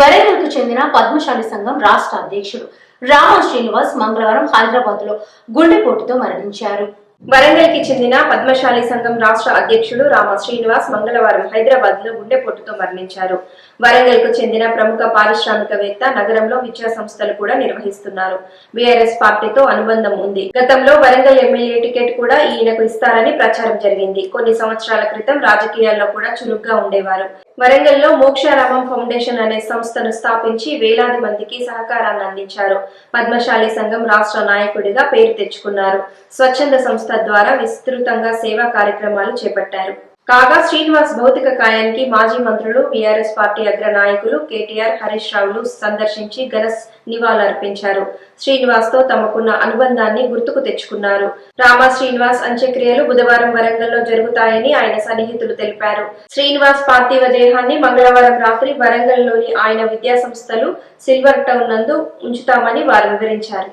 వరంగల్కు చెందిన పద్మశాలి సంఘం రాష్ట్ర అధ్యక్షుడు. రామ శ్రీనివాస్ మంగళవారం హైదరాబాద్లో గుండెపోటుతో మరణించారు. వరంగల్కి చెందిన పద్మశాలి సంఘం రాష్ట్ర అధ్యక్షుడు రామ శ్రీనివాస్ మంగళవారం హైదరాబాద్లో గుండెపోటుతో మరణించారు. వరంగల్కు చెందిన ప్రముఖ పారిశ్రామికవేత్త నగరంలో విద్యా సంస్థలు కూడా నిర్వహిస్తున్నారు. బీఆర్ఎస్ పార్టీతో అనుబంధం ఉంది. గతంలో వరంగల్ ఎమ్మెల్యే టికెట్ కూడా ఈయనకు ఇస్తారని ప్రచారం జరిగింది. కొన్ని సంవత్సరాల క్రితం రాజకీయాల్లో కూడా చురుగ్గా ఉండేవారు. వరంగల్లో మోక్షారామం ఫౌండేషన్ అనే సంస్థను స్థాపించి వేలాది మందికి సహకారాన్ని అందించారు. పద్మశాలి సంఘం రాష్ట్ర నాయకుడిగా పేరు తెచ్చుకున్నారు. స్వచ్ఛంద సంస్థ ద్వారా విస్తృతంగా సేవా కార్యక్రమాలు చేపట్టారు. కాగా శ్రీనివాస్ భౌతిక కాయానికి మాజీ మంత్రులు బీఆర్ఎస్ పార్టీ అగ్ర నాయకులు కేటీఆర్ హరీష్ రావులు సందర్శించి ఘన నివాళులర్పించారు. శ్రీనివాస్తో తమకున్న అనుబంధాన్ని గుర్తుకు తెచ్చుకున్నారు. రామ శ్రీనివాస్ అంత్యక్రియలు బుధవారం వరంగల్లో జరుగుతాయని ఆయన సన్నిహితులు తెలిపారు. శ్రీనివాస్ పార్థివ దేహాన్ని మంగళవారం రాత్రి వరంగల్లోని ఆయన విద్యాసంస్థలు సిల్వర్ టౌన్ నందు ఉంచుతామని వారు వివరించారు.